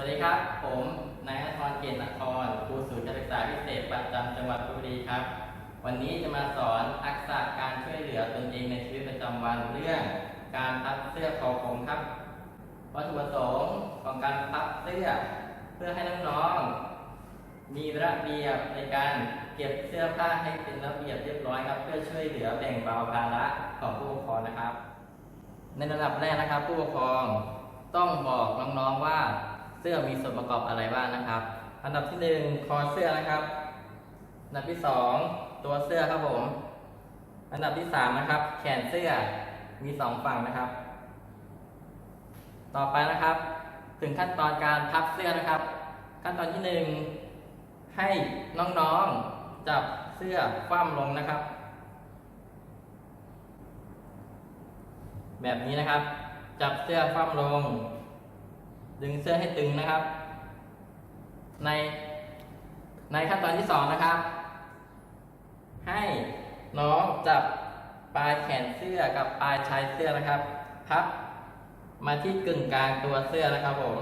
วัสดีครับ ผมนายอธรเกณฑ์นครครูศูนย์การศึกษาพิเศษประจำจังหวัดลบุรีครับ วันนี้จะมาสอนทักษะการช่วยเหลือตนเองในชีวิตประจำวันเรื่อง การพับเสื้อคอผมครับ วัตถุประสงค์ของการพับเสื้อ เพื่อให้น้องๆมีระเบียบในการเก็บเสื้อผ้าให้เป็นระเบียบเรียบร้อยครับ เพื่อช่วยเหลือแบ่งเบาภาระของผู้ปกครองนะครับ ในระดับแรกนะครับ ผู้ปกครองต้องบอกน้องๆว่า สื้อมีส่วนประกอบอะไรบ้างนะครับ อันดับที่หนึ่งคอเสื้อนะครับ อันดับที่สองตัวเสื้อครับผม อันดับที่สามนะครับ แขนเสื้อมีสองฝั่งนะครับ ต่อไปนะครับ ถึงขั้นตอนการพับเสื้อนะครับ ขั้นตอนที่หนึ่งให้น้องๆจับเสื้อคว่ำลงนะครับ แบบนี้นะครับ จับเสื้อคว่ำลง ดึงเสื้อให้ตึงนะครับ ในในขั้นตอนที่สองนะครับ ให้น้องจับปลายแขนเสื้อกับปลายชายเสื้อนะครับ พับมาที่กึ่งกลางตัวเสื้อนะครับผม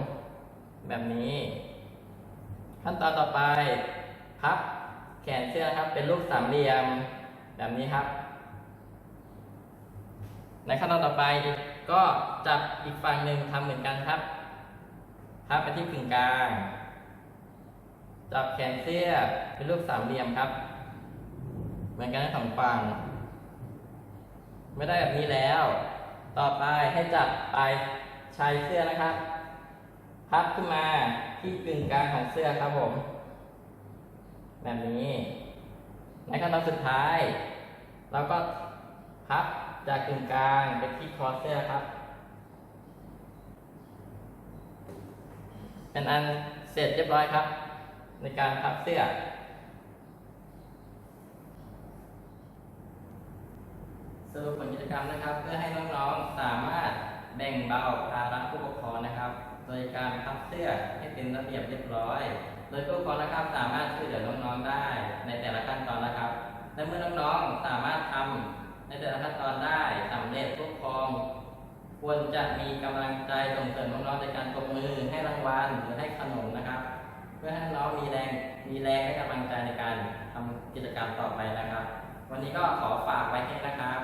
แบบนี้ ขั้นตอนต่อไป พับแขนเสื้อครับ เป็นรูปสามเหลี่ยมแบบนี้ครับ ในขั้นตอนต่อไปก็จับอีกฝั่งหนึ่งทำเหมือนกันครับ พับไปที่กึ่งกลาง จับแขนเสื้อเป็นรูปสามเหลี่ยมครับ เหมือนกันทั้งสองฝั่ง ไม่ได้แบบนี้แล้ว ต่อไปให้จับปลายชายเสื้อนะครับพับขึ้นมาที่กึ่งกลางของเสื้อครับผม แบบนี้ ในขั้นตอนสุดท้าย เราก็พับจากกึ่งกลางไปที่คอเสื้อครับ เป็นอันเสร็จเรียบร้อยครับ ในการพับเสื้อ สรุปผลกิจกรรมนะครับ เพื่อให้น้องๆสามารถแบ่งเบาภาระผู้ปกครองนะครับ โดยการพับเสื้อให้เป็นระเบียบเรียบร้อย โดยผู้ปกครองนะครับสามารถช่วยเหลือน้องๆได้ในแต่ละขั้นตอนนะครับ และเมื่อน้องๆสามารถทำในแต่ละขั้นตอนได้สำเร็จผู้ปกครอง ควรจะมีกำลังใจส่งเสริมน้องๆในการตบมือให้รางวัลหรือให้ขนมนะครับ เพื่อให้น้องมีแรงมีแรงและกำลังใจในการทำกิจกรรมต่อไปนะครับ วันนี้ก็ขอฝากไว้แค่นะครับ